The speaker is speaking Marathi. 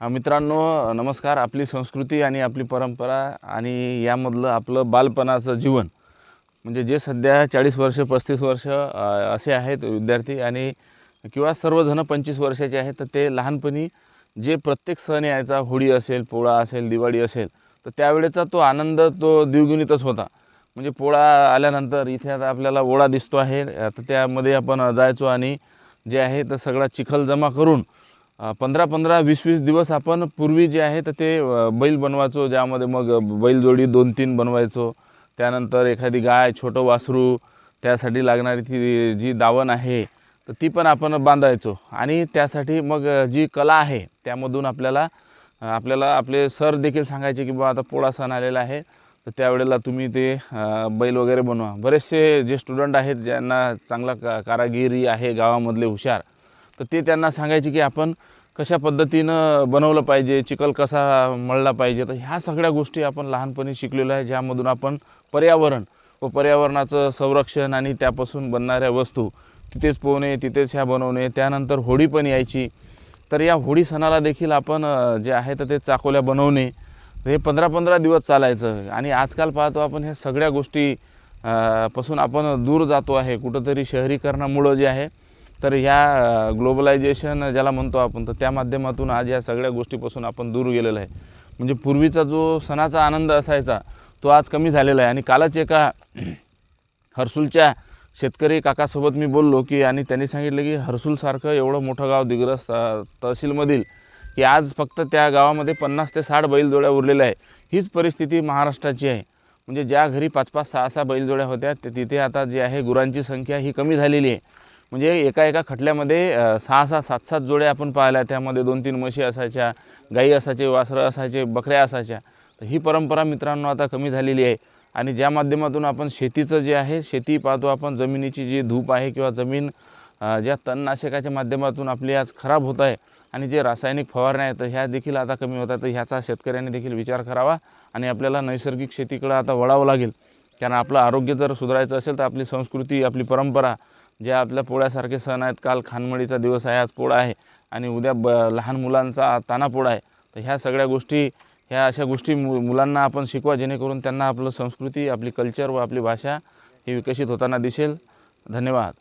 मित्रांनो नमस्कार. आपली संस्कृती आणि आपली परंपरा आणि यामधलं आपलं बालपणाचं जीवन. म्हणजे जे सध्या चाळीस वर्ष पस्तीस वर्ष असे आहेत विद्यार्थी आणि किंवा सर्वजण पंचवीस वर्षाचे आहेत तर ते लहानपणी जे प्रत्येक सण यायचा होळी असेल पोळा असेल दिवाळी असेल तर त्यावेळेचा तो आनंद तो द्विगुणितच होता. म्हणजे पोळा आल्यानंतर इथे आता आपल्याला ओळा दिसतो आहे तर त्यामध्ये आपण जायचो आणि जे आहे तर सगळा चिखल जमा करून पंधरा पंधरा वीस वीस दिवस आपण पूर्वी जे आहे तर ते बैल बनवायचो ज्यामध्ये मग बैलजोडी दोन तीन बनवायचो. त्यानंतर एखादी गाय छोटं वासरू त्यासाठी लागणारी ती जी दावण आहे तर ती पण आपण बांधायचो. आणि त्यासाठी मग जी कला आहे त्यामधून आपल्याला आपल्याला आपले सर देखील सांगायचे की बा आता पोळा सण आलेला आहे तर त्यावेळेला तुम्ही ते बैल वगैरे बनवा. बरेचसे जे स्टुडंट आहेत ज्यांना चांगला का कारागिरी आहे गावामधले हुशार तर ते त्यांना सांगायचे की आपण कशा पद्धतीनं बनवलं पाहिजे चिखल कसा मळला पाहिजे तर ह्या सगळ्या गोष्टी आपण लहानपणी शिकलेलो आहे ज्यामधून आपण पर्यावरण व पर्यावरणाचं संरक्षण आणि त्यापासून बनणाऱ्या वस्तू तिथेच पोहणे तिथेच ह्या बनवणे त्यानंतर होळी पण यायची. तर या होळी सणाला देखील आपण जे आहे तर ते चाकोल्या बनवणे हे पंधरा पंधरा दिवस चालायचं. आणि आजकाल पाहतो आपण ह्या सगळ्या गोष्टी पासून आपण दूर जातो आहे. कुठंतरी शहरीकरणामुळं जे आहे तर ह्या ग्लोबलायझेशन ज्याला म्हणतो आपण तर त्या माध्यमातून आज या सगळ्या गोष्टीपासून आपण दूर गेलेलो आहे. म्हणजे पूर्वीचा जो सणाचा आनंद असायचा तो आज कमी झालेला आहे. आणि कालच एका हर्सूलच्या शेतकरी काकासोबत मी बोललो की आणि त्यांनी सांगितलं की हर्सूलसारखं एवढं मोठं गाव दिग्रस तहसीलमधील की आज फक्त त्या गावामध्ये पन्नास ते साठ बैलजोड्या उरलेल्या आहे हीच परिस्थिती महाराष्ट्राची आहे. म्हणजे ज्या घरी पाच पाच सहा सहा बैलजोड्या होत्या ते तिथे आता जी आहे गुरांची संख्या ही कमी झालेली आहे. म्हणजे एका एका खटल्यामध्ये सहा सहा सात सात जोड्या आपण पाहिल्या. त्यामध्ये दोन तीन म्हशी असायच्या गाई असायचे वासरं असायचे बकऱ्या असायच्या. तर ही परंपरा मित्रांनो आता कमी झालेली आहे. आणि ज्या माध्यमातून आपण शेतीचं जे आहे शेती पाहतो आपण जमिनीची जी धूप आहे किंवा जमीन ज्या तणनाशकाच्या माध्यमातून आपली आज खराब होत आहे आणि जे रासायनिक फवारण्या आहेत तर ह्या देखील आता कमी होतात तर ह्याचा शेतकऱ्यांनी देखील विचार करावा आणि आपल्याला नैसर्गिक शेतीकडं आता वळावं लागेल. कारण आपलं आरोग्य जर सुधारायचं असेल तर आपली संस्कृती आपली परंपरा ज्या आपल्या पोळ्यासारखे सण आहेत काल खानमळीचा दिवस आहे आज पोळा आहे आणि उद्या ब लहान मुलांचा तानापोळा आहे. तर ह्या सगळ्या गोष्टी ह्या अशा गोष्टी मु मुलांना आपण शिकवा जेणेकरून त्यांना आपलं संस्कृती आपली कल्चर व आपली भाषा ही विकसित होताना दिसेल. धन्यवाद.